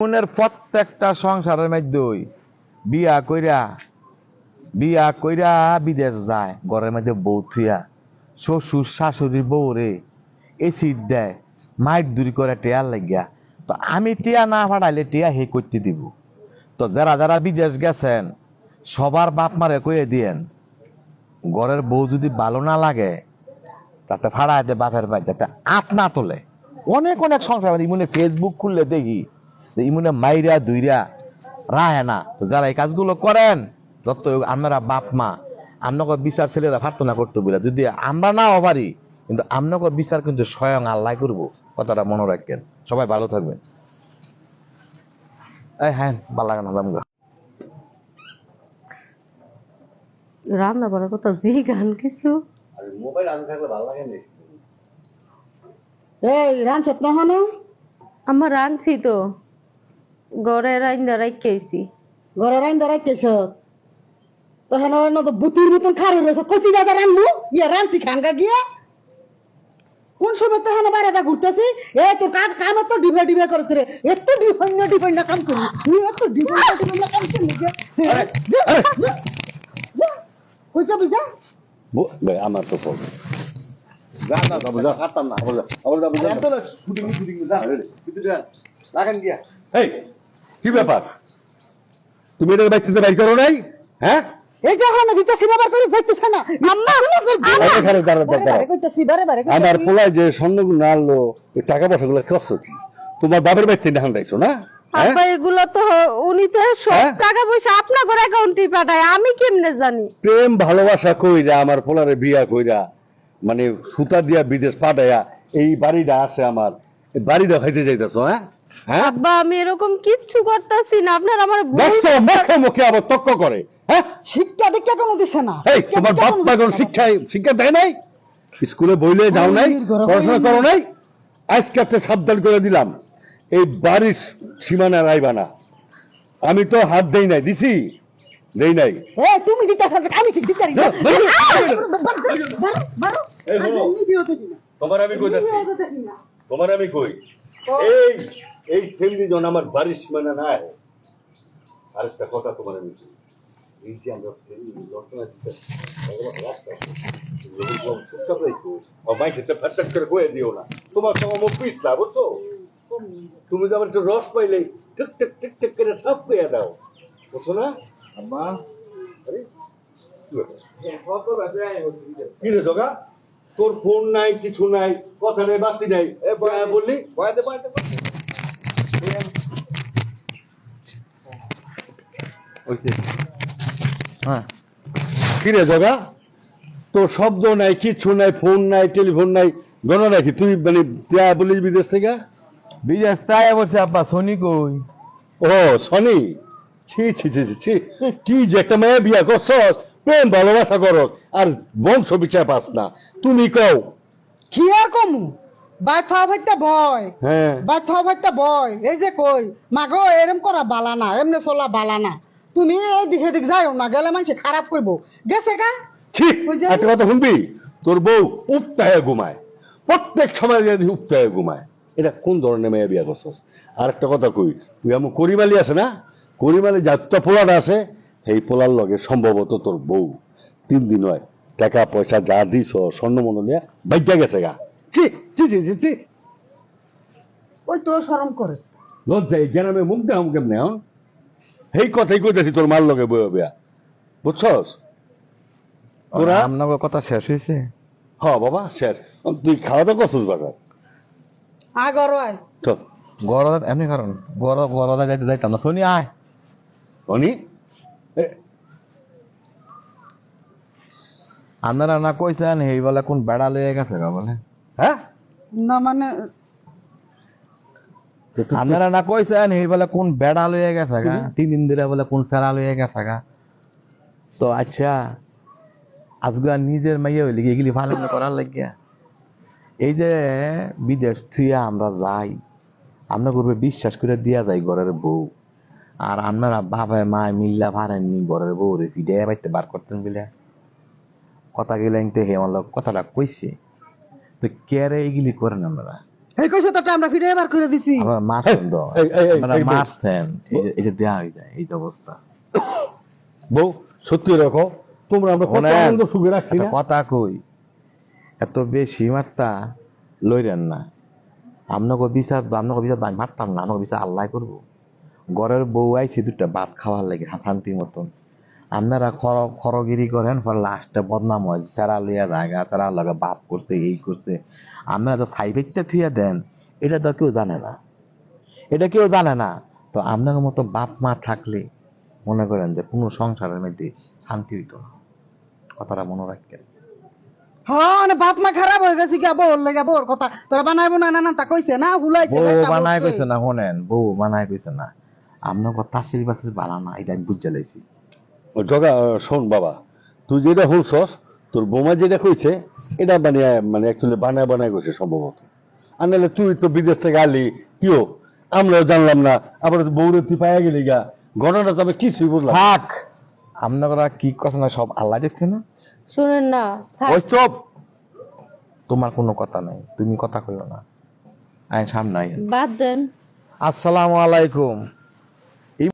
মনের প্রত্যেকটা সংসারের মধ্যেই বিয়া কইরা বিয়া কইরা বিদেশ যায়, ঘরের মধ্যে বউ থুয়া শ্বশুর, শাশুড়ির বউ রে এসিড দেয় মাইট দূরি করে টেয়ার লাগিয়া তো আমি টিয়া না ফাটাইলে টিয়া হে করতে দিব তো যারা যারা বিদেশ গেছেন, সবার বাপ মারে কয়ে দিয়েন, ঘরের বউ যদি ভালো না লাগে, তাতে ফাড়ায় দে বাপের ভাই যাতে আপ না তোলে অনেক অনেক সংসার। ইমনে ফেসবুক খুললে দেখি যে ইমনে মাইরা দুইরা রায় না। তো যারা এই কাজগুলো করেন যত আমরা বাপ মা আপনাকে বিচার ছেলেরা প্রার্থনা করতে বলে যদি আমরা নাও পারি কিন্তু আপনাকে বিচার কিন্তু স্বয়ং আল্লাহ করব কথাটা মনে রাখবেন। সবাই ভালো থাকবেন। এই হ্যাঁ ভালো লাগে না দামগা রান্না বাড়ার কথা জি গান কিছু। মোবাইল আনতে থাকলে ভালো লাগে না। এই রাঞ্চত নহনো আমার রাঁধছি তো। গড়ে রাইন্দা রাইকেছি ঘরে রাইন দাঁড়াই কেছ তখন ওই তো বুতির মতন খারে রয়েছে। কতি দাদা রান্নু? ইয়ে রাঞ্চি খাঙ্গা গিয়া। কোন সময় তখন বাইরে ঘুরতেছি? এ তো কাজ কাম তো ডিভে ডিভে করেছে রে। এত ডিফাইন না ডিফাইন না কাম করি। তুই এত ডিফাইন না ডিফাইন না কাম করি কইছা বুঝা আমার তো ফোন যা না যাব যা হাঁটতাম না। আবার যা যাব যা শুটিং শুটিং যা রাখেন গিয়া। এই কি ব্যাপার? তুমি এটা ব্যক্তিতে বাইর করো নাই? হ্যাঁ? যে আমার পোলায় যে স্বর্ণগুলো আনলো ওই টাকা পয়সা গুলো কষ্ট কি? তোমার বাবার বাড়ি থেকে দেখান রাখছো না? হ্যাঁ? আব্বা এগুলো তো উনি তো সব হ্যাঁ? টাকা পয়সা আপনার ঘরে অ্যাকাউন্টে পাঠায় আমি কেমনে জানি? প্রেম ভালোবাসা কইরা আমার পোলারে বিয়া কইরা মানে সুতা দিয়া বিদেশ পাঠায়া এই বাড়িটা আছে আমার। এই বাড়িটা খাইতে যাইতেছো হ্যাঁ? আব্বা আমি এরকম কিচ্ছু করতেছি না। আপনার আমার দেখছ মুখে মুখে আবার তক্ক করে হ্যাঁ? শিক্ষা দীক্ষা কোনো দিছে না। এই তোমার বাপ মা কোন শিক্ষা শিক্ষা দেয় নাই? স্কুলে বইলে যাও নাই? পড়াশোনা করো নাই? আজকে একটা সাবধান করে দিলাম। এই বাড়ির সীমানা রাইবা না। আমি তো হাত দেই নাই দিছি? দেই নাই। এ তুমি দিতে আমি ঠিক দিতে পারি না। তোমার আমি ভিডিওতে তোমার আমি কই? এই এই সেমনি জন আমার বাড়ির সীমানা নাই, আরেকটা কথা তোমার আমি না তোমার সঙ্গে তুমি রস করে সব বুঝছ না জগা তোর ফোন নাই কিছু নাই কথা নেই বাতি নাই বললি হ্যাঁ। কি রে জগা? তোর শব্দ নাই কিছু নাই ফোন নাই টেলিফোন নাই গণ রাখি তুই মানে বলিস বিদেশ থেকে? বিদেশ তাই বলছে আব্বা শনি কই? ও সনি ছি ছি ছি ছি, ছি। কি যে একটা মেয়ে বিয়া করছস প্রেম ভালোবাসা করস আর বংশ বিচার পাস না। তুমি কও। কি আর কমু? ভাইটা ভয়। হ্যাঁ। ভাইটা ভয়। এই যে কই মাগো এরম করা বালা না এমনি চলা বালা না। তুমি এই দিকে দিক যাও না গেলে মানুষ খারাপ কইব। গেছে গা? ছি একটা কথা শুনবি? তোর বউ উপতায় ঘুমায়। প্রত্যেক সময় যদি উপতায় ঘুমায়। এটা কোন ধরনের মেয়ে বিয়া করছস? আর একটা কথা কই তুই আমার করিমালি আছে না? করিমালি যাত্রা পোলাটা আছে এই পোলার লগে সম্ভবত তোর বউ তিন দিন হয়। টাকা পয়সা যা দিছ স্বর্ণ মনে নিয়ে বাইজা গেছে গা। ছি ছি ছি ছি ছি। ওই তো শরম করে। লজ্জা এই গ্রামে মুখ দেখাম কেমনে হ্যাঁ? এই কথাই কইতেছি তোর মার লগে বইয়া বিয়া বুঝছস? তোরা আপনার কথা শেষ হ বাবা স্যার তুই খাওয়া দাওয়া করছিস বাজার? আগর আয়। চল। গরদ এমনি কারণ গরদ গরদা যাইতে যাইতাম না। শনি আয়। অনি আপনারা না কইছেন এই বলে কোন বেড়া লইয়া গেছে গা বলে? না মানে আপনারা না কইছেন এই বলে কোন বেড়া লইয়া গেছে গা? তিন দিন ধরে বলে কোন সেরা লইয়া গেছে গা? তো আচ্ছা নিজের মাইয়া হইলে এগুলি ভালো করার লাগিয়া? এই যে বিদেশ থুইয়া আমরা যাই আমরা করবে বিশ্বাস করে দিয়া যাই ঘরের বউ। আর আপনারা বাবা মা মিল্লা পারেননি ঘরের বউ রে ফিডে বাইতে বার করতেন বলে কথা গেলেন তো হে আমার কথাটা কইছে। তো কেরে এগুলি করেন আপনারা? এই কইছো তো আমরা ফিরে এবার করে দিছি। আপনারা মারছেন তো। এই। মারছেন। এই যে- দেয়া হয়ে যায় এই অবস্থা। বউ সত্যি রাখো তোমরা আমরা কত আনন্দ সুখে রাখছি না। কথা কই এত বেশি মাত্রা লইরেন না। আপনাকে বিচার আপনাকে বিচার আমি মারতাম না আপনাকে বিচার আল্লাহ করব। ঘরের বউ আইছি দুটা ভাত খাওয়ার লাগে শান্তি মতন। আপনারা খর খরগিরি করেন পর লাস্টে বদনাম হয় চারা লইয়া জায়গা চারা লাগা বাপ করছে এই করছে। আপনারা তো সাইবেকটা থুইয়া দেন এটা তো কেউ জানে না। এটা কেউ জানে না। তো আপনার মতো বাপ মা থাকলে মনে করেন যে কোনো সংসারের মধ্যে শান্তি হইতো না। কথাটা মনে রাখবেন হ্যাঁ মানে বাপ মা খারাপ হয়ে গেছে গা বউর লেগে বউর কথা। তোরা বানাইবো না না তা কইছে না বউ বানায় কইছে না শোনেন বউ বানায় কইছে না। আপনার কথা তাসির বাসির বালা না এটা আমি বুঝতে লাইছি। জগা শোন বাবা তুই যেটা হুলছস তোর বোমা যেটা কইছে এটা মানে মানে অ্যাকচুয়ালি বানায় বানায় কইছে সম্ভবত। আর নাহলে তুই তো বিদেশ থেকে আলি কি হোক আমরাও জানলাম না আবার বউরে তুই পাইয়া গেলি গা। ঘটনাটা তবে কিছুই বুঝলাম থাক আপনারা কি কথা না সব আল্লাহ দেখছে না? শুনেন না ওই চুপ! তোমার কোনো কথা নাই তুমি কথা কইও না। আইন সামনে বাদ দেন। আসসালামু আলাইকুম।